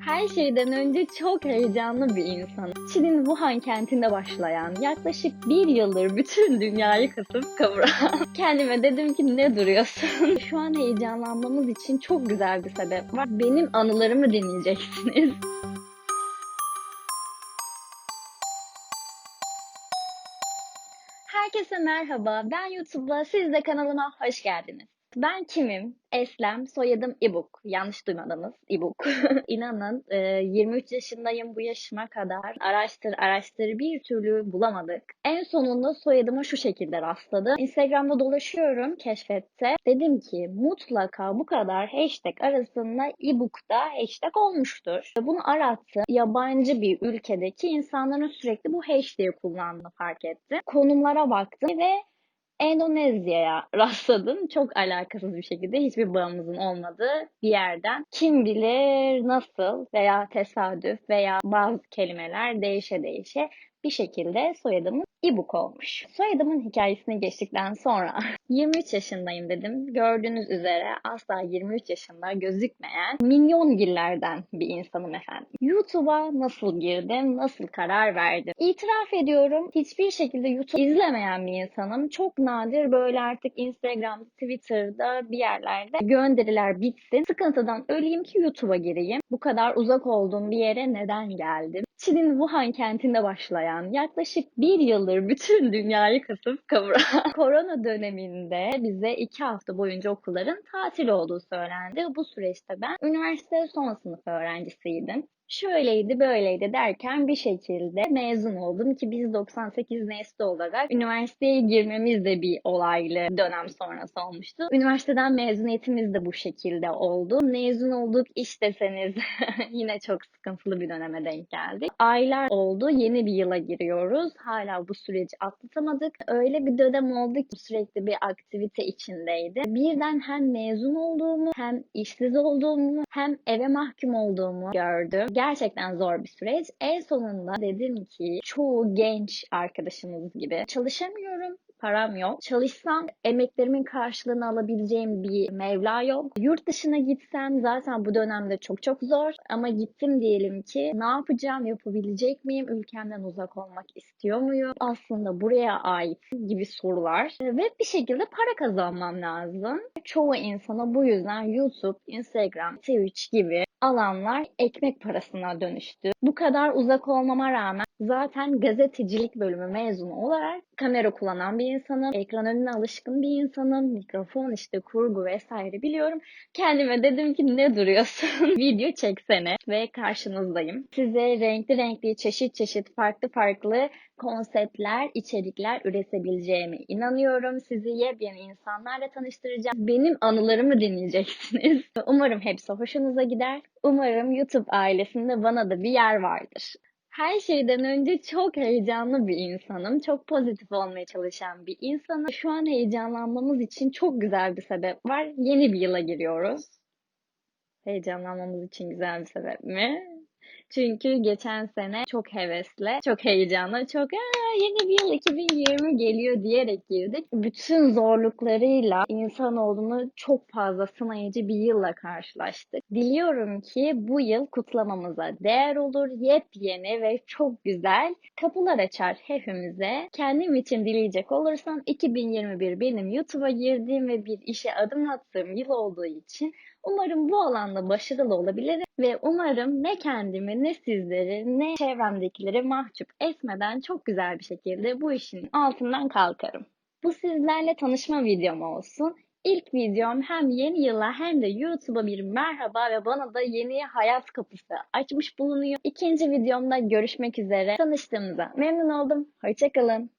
Her şeyden önce çok heyecanlı bir insanım. Çin'in Wuhan kentinde başlayan, yaklaşık bir yıldır bütün dünyayı kasıp kavuran. Kendime dedim ki ne duruyorsun? Şu an heyecanlanmamız için çok güzel bir sebep var. Benim anılarımı dinleyeceksiniz. Herkese merhaba. Ben YouTube'da, siz de kanalıma hoş geldiniz. Ben kimim? Eslem, soyadım İbuk. Yanlış duymadınız, İbuk. İnanın e, 23 yaşındayım bu yaşıma kadar. Araştır araştır bir türlü bulamadık. En sonunda soyadıma şu şekilde rastladım. Instagram'da dolaşıyorum keşfette. Dedim ki mutlaka bu kadar hashtag arasında İbuk'ta hashtag olmuştur. Bunu arattım. Yabancı bir ülkedeki insanların sürekli bu hashtag'i kullandığını fark ettim. Konumlara baktım ve Endonezya'ya rastladım. Çok alakasız bir şekilde hiçbir bağımızın olmadığı bir yerden. Kim bilir nasıl veya tesadüf veya bazı kelimeler değişe değişe bir şekilde soyadımız İbuk olmuş. Soyadımın hikayesini geçtikten sonra 23 yaşındayım dedim. Gördüğünüz üzere asla 23 yaşında gözükmeyen milyon gillerden bir insanım efendim. YouTube'a nasıl girdim, nasıl karar verdim? İtiraf ediyorum hiçbir şekilde YouTube izlemeyen bir insanım. Çok nadir böyle artık Instagram, Twitter'da bir yerlerde gönderiler bitsin. Sıkıntıdan öleyim ki YouTube'a gireyim. Bu kadar uzak olduğum bir yere neden geldim? Çin'in Wuhan kentinde başlayan yaklaşık bir yıldır bütün dünyayı kasıp kavuran korona döneminde bize iki hafta boyunca okulların tatil olduğu söylendi. Bu süreçte ben üniversite son sınıf öğrencisiydim. Şöyleydi böyleydi derken bir şekilde mezun oldum ki biz 98 nesli olarak üniversiteye girmemiz de bir olaylı dönem sonrası olmuştu. Üniversiteden mezuniyetimiz de bu şekilde oldu. Mezun olduk iş deseniz yine çok sıkıntılı bir döneme denk geldik. Aylar oldu yeni bir yıla giriyoruz. Hala bu süreci atlatamadık. Öyle bir dönem oldu ki sürekli bir aktivite içindeydi. Birden hem mezun olduğumu hem işsiz olduğumu hem eve mahkum olduğumu gördüm gerçekten zor bir süreç. En sonunda dedim ki çoğu genç arkadaşımız gibi çalışamıyorum param yok. Çalışsam emeklerimin karşılığını alabileceğim bir mevla yok. Yurt dışına gitsem zaten bu dönemde çok çok zor. Ama gittim diyelim ki ne yapacağım, yapabilecek miyim, ülkemden uzak olmak istiyor muyum? Aslında buraya ait gibi sorular ve bir şekilde para kazanmam lazım. Çoğu insana bu yüzden YouTube, Instagram, Twitch gibi alanlar ekmek parasına dönüştü. Bu kadar uzak olmama rağmen zaten gazetecilik bölümü mezunu olarak kamera kullanan bir insanım. Ekran önüne alışkın bir insanım. Mikrofon işte kurgu vesaire biliyorum. Kendime dedim ki ne duruyorsun? Video çeksene ve karşınızdayım. Size renkli renkli çeşit çeşit farklı farklı konseptler, içerikler üretebileceğime inanıyorum. Sizi yepyeni insanlarla tanıştıracağım. Benim anılarımı dinleyeceksiniz. Umarım hepsi hoşunuza gider. Umarım YouTube ailesinde bana da bir yer vardır. Her şeyden önce çok heyecanlı bir insanım. Çok pozitif olmaya çalışan bir insanım. Şu an heyecanlanmamız için çok güzel bir sebep var. Yeni bir yıla giriyoruz. Heyecanlanmamız için güzel bir sebep mi? Çünkü geçen sene çok hevesle, çok heyecanla, çok yeni bir yıl 2020 geliyor diyerek girdik. Bütün zorluklarıyla insanoğlunu çok fazla sınayıcı bir yılla karşılaştık. Diliyorum ki bu yıl kutlamamıza değer olur. Yepyeni ve çok güzel kapılar açar hepimize. Kendim için dileyecek olursam 2021 benim YouTube'a girdiğim ve bir işe adım attığım yıl olduğu için Umarım bu alanda başarılı olabilirim ve umarım ne kendimi ne sizleri ne çevremdekileri mahcup etmeden çok güzel bir şekilde bu işin altından kalkarım. Bu sizlerle tanışma videom olsun. İlk videom hem yeni yıla hem de YouTube'a bir merhaba ve bana da yeni hayat kapısı açmış bulunuyor. İkinci videomda görüşmek üzere. Tanıştığımıza memnun oldum. Hoşçakalın.